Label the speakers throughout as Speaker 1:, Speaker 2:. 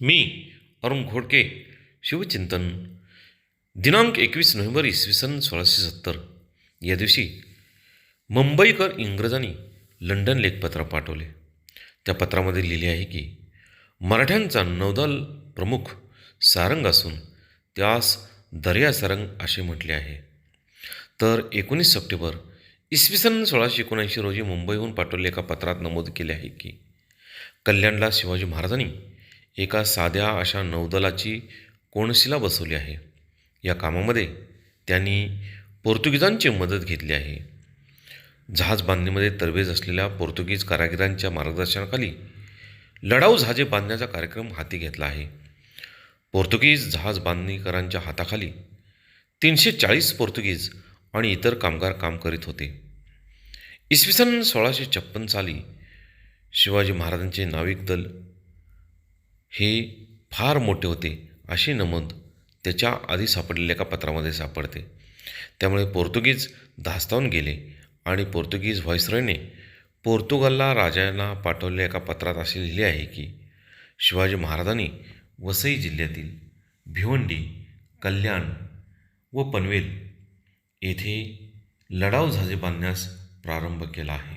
Speaker 1: मी अरुण घोडके शिवचिंतन दिनांक एकवीस नोव्हेंबर इसवी सन सोळाशे सत्तर. या दिवशी मुंबईकर इंग्रजांनी लंडन लेखपत्र पाठवले. त्या पत्रामध्ये लिहिले आहे की मराठ्यांचा नौदल प्रमुख सारंग असून त्यास दर्या सारंग असे म्हटले आहे. तर एकोणीस सप्टेंबर इसवी सन सोळाशे एकोणऐंशी रोजी मुंबईहून पाठवलेल्या एका पत्रात नमूद केले आहे की कल्याणला शिवाजी महाराजांनी एका साध्या अशा नौदलाची कोनशिला बसवली आहे? या कामामध्ये त्यांनी पोर्तुगीजांची मदत घेतली आहे. जहाज बांधणीमध्ये तरबेज असलेल्या पोर्तुगीज कारागिरांच्या मार्गदर्शनाखाली लढाऊ जहाजे बांधण्याचा कार्यक्रम हाती घेतला आहे. पोर्तुगीज जहाज बांधणीकरांच्या हाताखाली तीनशे चाळीस पोर्तुगीज आणि इतर कामगार काम करीत होते. इसवी सन सोळाशे छप्पन साली शिवाजी महाराजांचे नाविक दल हे फार मोठे होते अशी नमूद त्याच्या आधी सापडलेल्या एका पत्रामध्ये सापडते. त्यामुळे पोर्तुगीज धास्तावून गेले आणि पोर्तुगीज व्हाईसरॉयने पोर्तुगालला राजांना पाठवलेल्या एका पत्रात असे लिहिले आहे की शिवाजी महाराजांनी वसई जिल्ह्यातील भिवंडी कल्याण व पनवेल येथे लढाऊ झाजे बांधण्यास प्रारंभ केला आहे.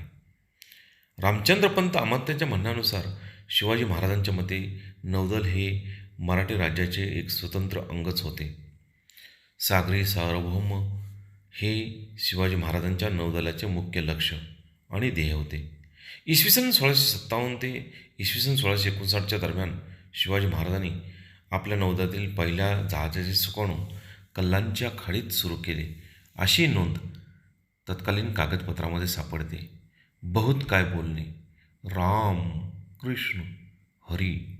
Speaker 1: रामचंद्रपंत अमात्याच्या म्हणण्यानुसार शिवाजी महाराजांच्या मते नौदल हे मराठी राज्याचे एक स्वतंत्र अंगच होते. सागरी सार्वभौम हे शिवाजी महाराजांच्या नौदलाचे मुख्य लक्ष आणि ध्येय होते. इसवी सन सोळाशे सत्तावन्न ते इसवी सन सोळाशे एकोणसाठच्या दरम्यान शिवाजी महाराजांनी आपल्या नौदलातील पहिल्या जहाजाचे सुकाणू कल्लांच्या खाडीत सुरू केले. अशी नोंद तत्कालीन कागदपत्रामध्ये सापडते. बहुत काय बोलणे? राम! વિષ્ણુ હરિ.